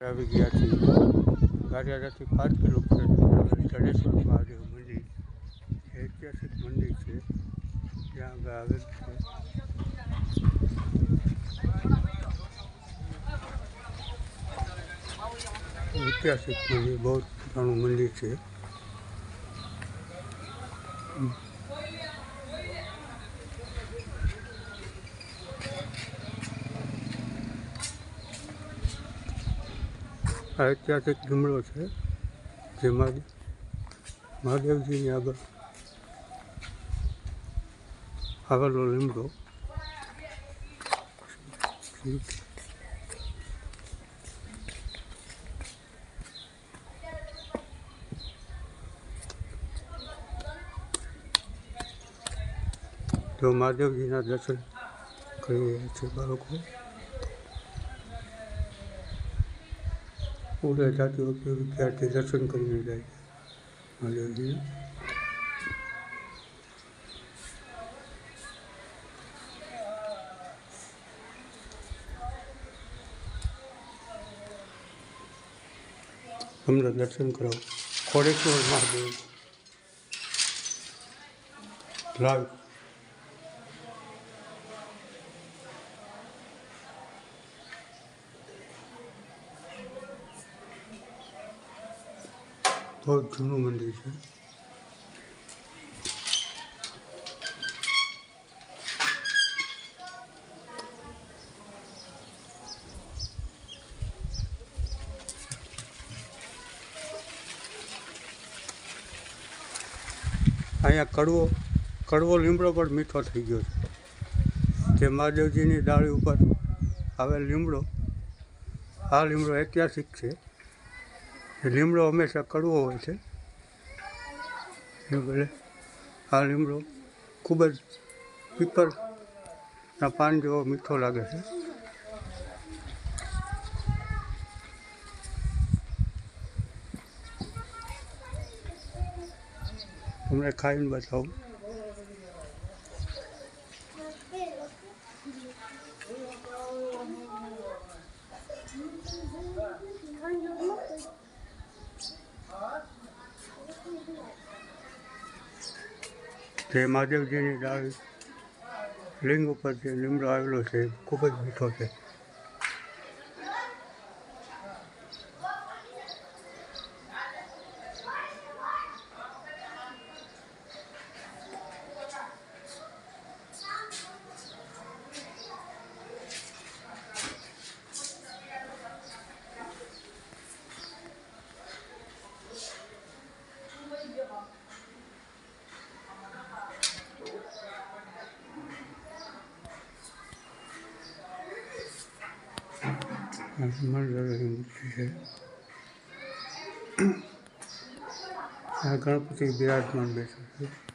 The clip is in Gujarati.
આવી ગયા છીએ ગારિયારાથી પાંચ કિલોમીટર જડેશ્વર મહાદેવ મંદિર. ઐતિહાસિક મંદિર છે. ત્યાં આગળ આવેલ છે. ઐતિહાસિક મંદિર, બહુ પુરાણું મંદિર છે. ઐતિહાસિક લીમડો છે, જેમાં મહાદેવજીની આગળ આવેલો લીમડો. તો મહાદેવજીના દર્શન કરી રહ્યા છે બાળકો. स्कूल येतात विद्यार्थी दर्शन करून जायचं माझ्या समजा दर्शन करावं खोडेश्वर महादेव लाल બહુ જૂનું મંદિર છે અહીંયા કડવો કડવો લીમડો પણ મીઠો થઈ ગયો છે. જે મહાદેવજીની ડાળી ઉપર આવેલ લીમડો, આ લીમડો ઐતિહાસિક છે. લીમડો હંમેશા કડવો હોય છે. ભલે આ લીમડો ખૂબ જ પીપળના પાન જેવો મીઠો લાગે છે. તમને ખાઈને બતાવું. જે મહાદેવજીની ડાળી લિંગ ઉપર જે લીમડો આવેલો છે ખૂબ જ મીઠો છે. મૂર્તિ છે. આ ગણપતિ બિરાજમાન બેઠા છે.